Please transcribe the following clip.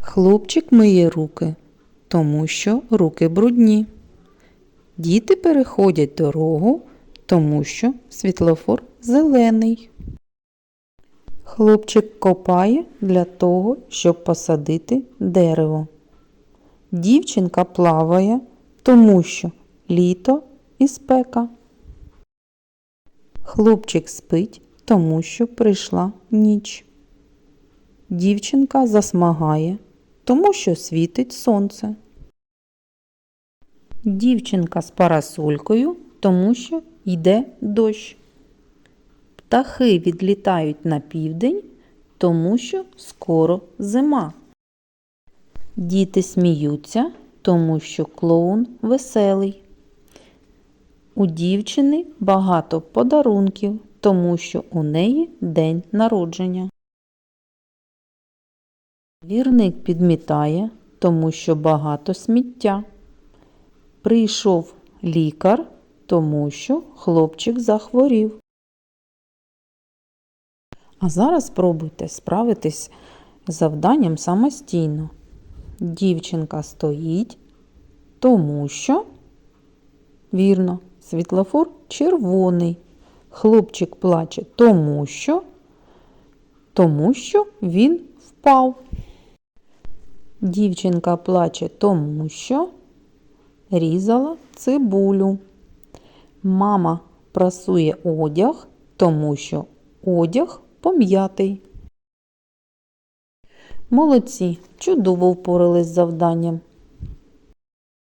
Хлопчик миє руки, тому що руки брудні. Діти переходять дорогу, тому що світлофор зелений. Хлопчик копає для того, щоб посадити дерево. Дівчинка плаває, тому що літо і спека. Хлопчик спить, тому що прийшла ніч. Дівчинка засмагає, тому що світить сонце. Дівчинка з парасолькою, тому що йде дощ. Птахи відлітають на південь, тому що скоро зима. Діти сміються, тому що клоун веселий. У дівчини багато подарунків, тому що у неї день народження. Вірник підмітає, тому що багато сміття. Прийшов лікар, тому що хлопчик захворів. А зараз спробуйте справитись з завданням самостійно. Дівчинка стоїть, тому що, вірно, світлофор червоний. Хлопчик плаче, тому що, тому що він впав. Дівчинка плаче, тому що різала цибулю. Мама прасує одяг, тому що одяг пом'ятий. Молодці, чудово впорались з завданням.